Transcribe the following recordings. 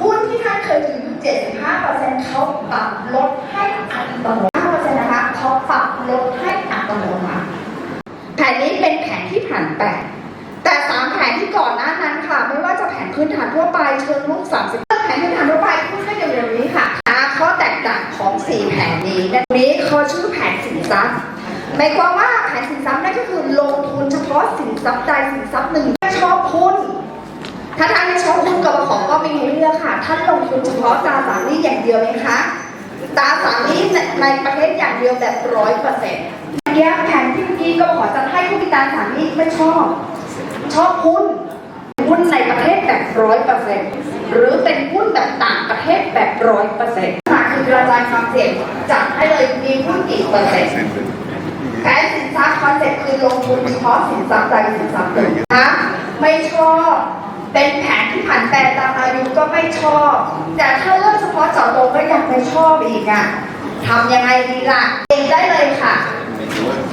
หุ้นที่ท่านเคยถืออร์เซ็นต์เขาปรับลดให้อัตโนมัติ5%นต์นะคะเขาปรับลดให้อัตโนมัติแผนนี้เป็นแผนที่ผ่านแปดแต่สามแผนที่ก่อนหน้านั้นค่ะ ไม่ว่าจะแผนพื้นฐานทั่วไปเชิงลุกสามสิบแผนพื้นฐานทั่วไปพูดให้เร็วๆนี้ค่ะอาข้อแตกต่างของสี่แผนนี้แผนนี้เขาชื่อแผนสินทรัพย์หมายความว่าแผนสินทรัพย์นั่นก็คือลงทุนเฉพาะสินทรัพย์ใดสินทรัพย์หนึ่งถ้าชอบหุ้นถ้าท่านไชอบหุ้นกบขก็มีให้เลือกค่ะ ท่านลงทุนเฉพาะตราสารหนี้อย่างเดียวไหมคะตราสารหนี้ในประเทศอย่างเดียวแบบร้อยเปอร์เซ็นต์แยกแผนที่กี้ก็ขอจะให้ผู้มีตราสารหนี้ไม่ชอบ ชอบหุ้นหุ้นในประเทศแบบร้อยเปอร์เซ็นต์หรือเป็นหุ้นแบบต่างประเทศแบบร้อยเปอร์เซ็นต์คือกระจายความเสี่ยงจัดให้เลยมีหุ้นกี่เปอร์เซ็นต์แผนสินทรัพย์คอนเซ็ปต์คือลงทุนเฉพาะสินทรัพย์ใดสินทรัพย์หนึ่งนะไม่ชอบ เป็นแผนที่ผ่านแปรตามอายุก็ไม่ชอบ แต่ถ้าเลือกเฉพาะเจาะจงก็อยังไม่ชอบอีกอะทำยังไงดีล่ะเองได้เลยค่ะ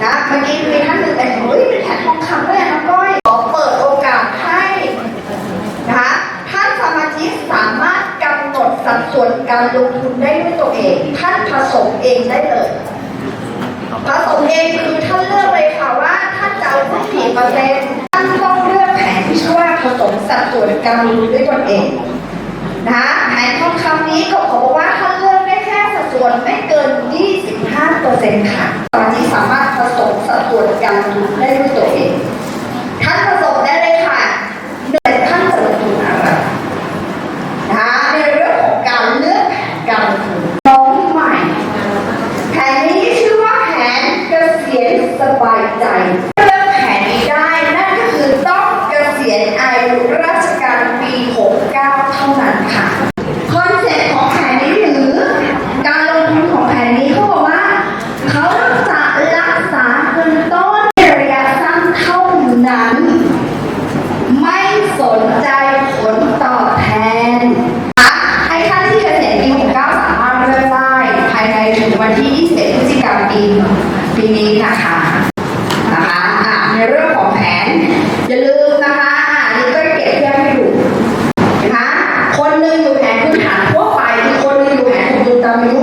นะเมื่อกี้มีท่านหนึ่งเป็นเฮ้ยเป็นแผนทองคำด้วยอะก้อยขอเปิดโอกาสให้นะคะท่านสมาชิกสามารถกำหนดสัดส่วนการลงทุนได้ด้วยตัวเอง ท่านผสมเองได้เลยผสมเองคือท่านเลือกเลยค่ะว่าท่านจะเอาสักกี่เปอร์เซ็นต์ การลงทุนด้วยตนเองนะคะแผนทองคำนี้ก็ขอบอกว่าท่านเลือกได้แค่สัดส่วนไม่เกิน 25เปอร์เซ็นต์ค่ะ ตอนนี้สามารถผสมสัดส่วนการลงทุนได้ด้วยตัวเองท่านผสมได้เลยค่ะเดี๋ยวท่านจะลงทุนอะไรนะคะในเรื่องของการเลือกแผนการลงทุนน้องใหม่แผนนี้ชื่อว่าแผนเกษียณสบายใจเลือกแผนนี้ได้นั่นก็คือต้องเกษียณอายุราชการปี 69 เท่านั้นค่ะ คอนเซ็ปต์ของแผนนี้หรือการลงทุนของแผนนี้เขาบอกว่า เขาจะรักษาเงินต้นในระยะสั้นเท่านั้น ไม่สนใจผลตอบแทน ให้ท่านที่เกษียณปี 69 สามารถเลือกได้ภายในถึง วันที่ 21 พฤศจิกายนปีปีนี้นะคะนะคะอะในเรื่องของแผน อย่าลืมนะคะอะนี่ก็เก็บเทียบให้ดูนะคะคนหนึ่งอยู่แผนพื้นฐานทั่วไปอีกคนหนึ่งอยู่แผนของทุนตามยุ